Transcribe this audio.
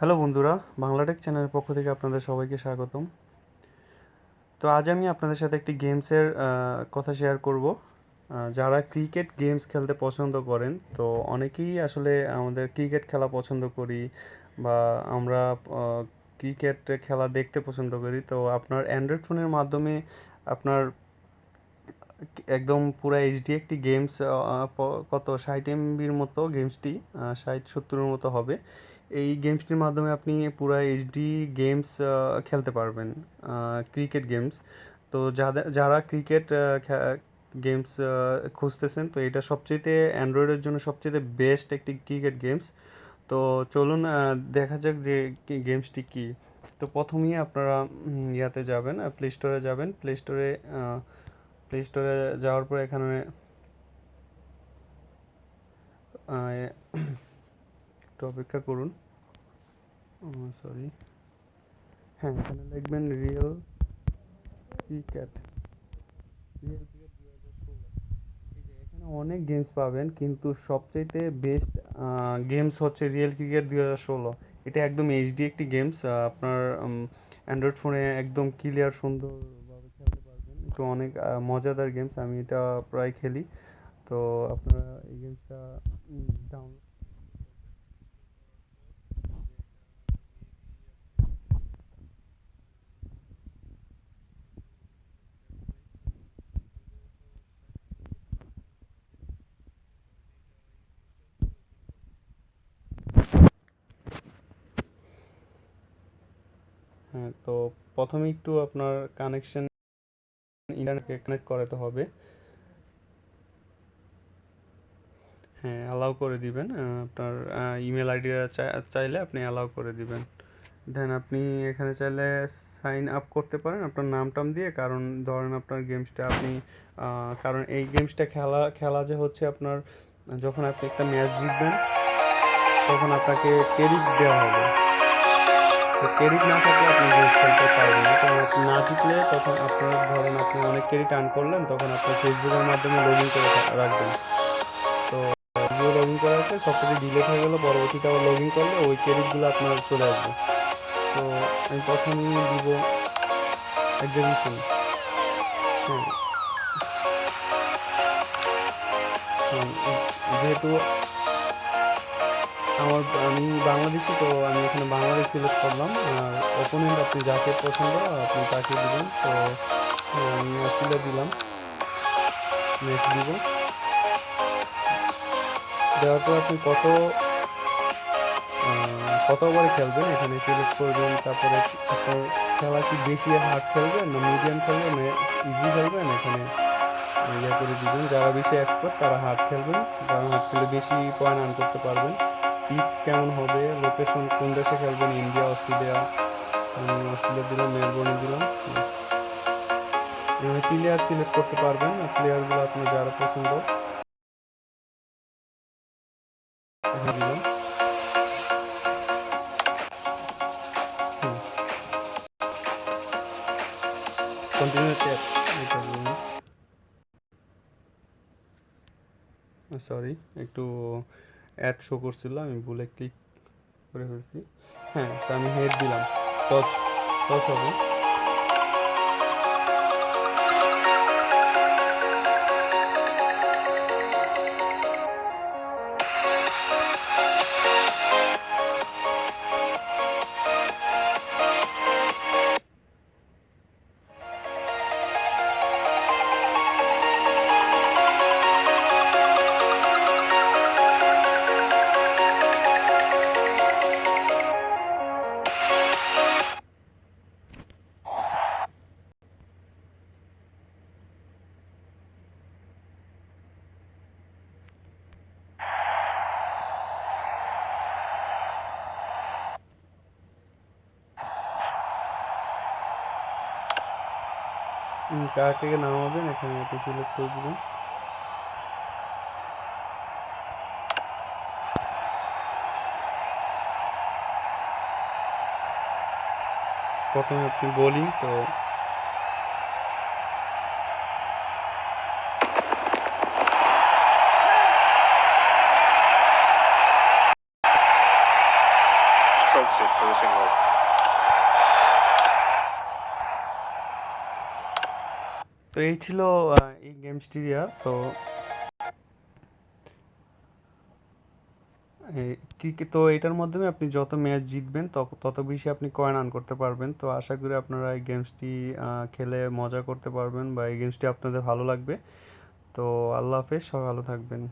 Hello বন্ধুরা বাংলাটেক চ্যানেলের পক্ষ থেকে আপনাদের সবাইকে স্বাগতম। তো আজ আমি আপনাদের সাথে একটি গেমসের কথা শেয়ার করব। যারা ক্রিকেট গেমস খেলতে পছন্দ করেন, তো অনেকেই আসলে আমাদের ক্রিকেট খেলা পছন্দ করি বা আমরা ক্রিকেট খেলা দেখতে পছন্দ করি। তো আপনার অ্যান্ড্রয়েড ফোনের মাধ্যমে আপনার একদম পুরো এইচডি একটি গেমস কত, ষাট এমবির মতো গেমসটি ষাট, সত্তরের মতো হবে। এই গেমসটির মাধ্যমে আপনি পুরো এইচডি গেমস খেলতে পারবেন ক্রিকেট গেমস তো যাদের যারা ক্রিকেট গেমস খুঁজতেছেন, তো এটা সবচেয়ে অ্যান্ড্রয়েডের জন্য সবচেয়ে বেস্ট একটি ক্রিকেট গেমস তো চলুন দেখা যাক যে গেমসটি কী। তো প্রথমেই আপনারা ইয়াতে যাবেন প্লে স্টোরে যাবেন। প্লে স্টোরে প্লে স্টোরে যাওয়ার পর এখানে একটু অপেক্ষা করুন। সরি হ্যাঁ এখানে লিখবেন রিয়েল ক্রিকেট রিয়েল ক্রিকেট দু হাজার ষোলো। এখানে অনেক গেমস পাবেন, কিন্তু সবচাইতে বেস্ট গেমস হচ্ছে রিয়েল ক্রিকেট দু হাজার ষোলো। এটা একদম এইচডি একটি গেমস আপনার অ্যান্ড্রয়েড ফোনে একদম ক্লিয়ার সুন্দরভাবে খেলতে পারবেন। একটু অনেক মজাদার গেমস আমি এটা প্রায় খেলি। তো আপনারা এই গেমসটা ডাউনলোড তো প্রথমে একটু আপনার কানেকশন ইন্টারনেটকে কানেক্ট করাতে হবে। হ্যাঁ অ্যালাউ করে দিবেন। আপনার ইমেল আইডি চাইলে আপনি অ্যালাউ করে দিবেন। দেন আপনি এখানে চাইলে সাইন আপ করতে পারেন। আপনার নাম টাম দিয়ে, কারণ ধরেন আপনার গেমসটা আপনি কারণ এই গেমসটা খেলা খেলা যে হচ্ছে আপনার, যখন আপনি একটা ম্যাচ জিতবেন, তখন আপনাকে ক্রেডিট দেওয়া হবে। তো ক্রেডিট না থাকলে আপনি গেম খেলতে পারবেন না। কারণ আপনি না জিতলে তখন আপনার ধরেন আপনি অনেক ক্রেডিট আর্ন করলেন তখন আপনার ফেসবুকের মাধ্যমে লগ ইন করে রাখবেন। তো যে লগ ইন করা আছে সব কিছু ডিলেট হয়ে গেলে পরবর্তীতে আবার লগ ইন করলে ওই ক্রেডিটগুলো আপনার চলে আসবে। তো আমি প্রথমেই দিব এক্সিবিশন হ্যাঁ। হ্যাঁ, যেহেতু আমার, আমি বাংলাদেশি, তো আমি এখানে বাংলাদেশ সিলেক্ট করলাম। আর আপনি যাকে পছন্দ, আপনি তাকে দিবেন। তো আমি অস্ট্রেলিয়া দিলাম। নেক্সট দিব। দেওয়ার পর আপনি কত কত ওভারে খেলবেন? এখানে সিলেক্ট করবেন, তারপরে খেলা কি বেশি হার্ড খেলবেন না মিডিয়াম খেলবেন, না ইজি খেলবেন? এখানে ইয়ে করে দিবেন। যারা বেশি এক্সপার্ট তারা হার্ড খেলবেন। যারা হার্ড খেলে বেশি পয়েন্ট আর্ন করতে পারবেন। পিচ কেমন হবে? লোকেশন কোন দেশে খেলবেন? ইন্ডিয়া অস্ট্রেলিয়া অস্ট্রেলিয়া দিলাম মেলবোর্নে দিলাম। এখানে প্লেয়ার সিলেক্ট করতে পারবেন। প্লেয়ারগুলো আপনার যারা পছন্দ সরি একটু অ্যাড শো করছিল, আমি ভুলে ক্লিক করে ফেলছি। হ্যাঁ তো আমি হেড দিলাম। টচ টচ হবে। উম, কার থেকে নামাবেন এখানে আপনি সিলেক্ট করে দিবেন প্রথমে আপনি বোলিং তো strokes it for a single. তো এই ছিল এই এই গেমসটিরিয়া তো ক্রিকেট তো এটার মাধ্যমে আপনি যত ম্যাচ জিতবেন তত তত বেশি আপনি কয়েন আর্ন করতে পারবেন। তো আশা করি আপনারা এই গেমসটি খেলে মজা করতে পারবেন বা এই গেমসটি আপনাদের ভালো লাগবে। তো আল্লাহ হাফেজ সকালও ভালো থাকবেন।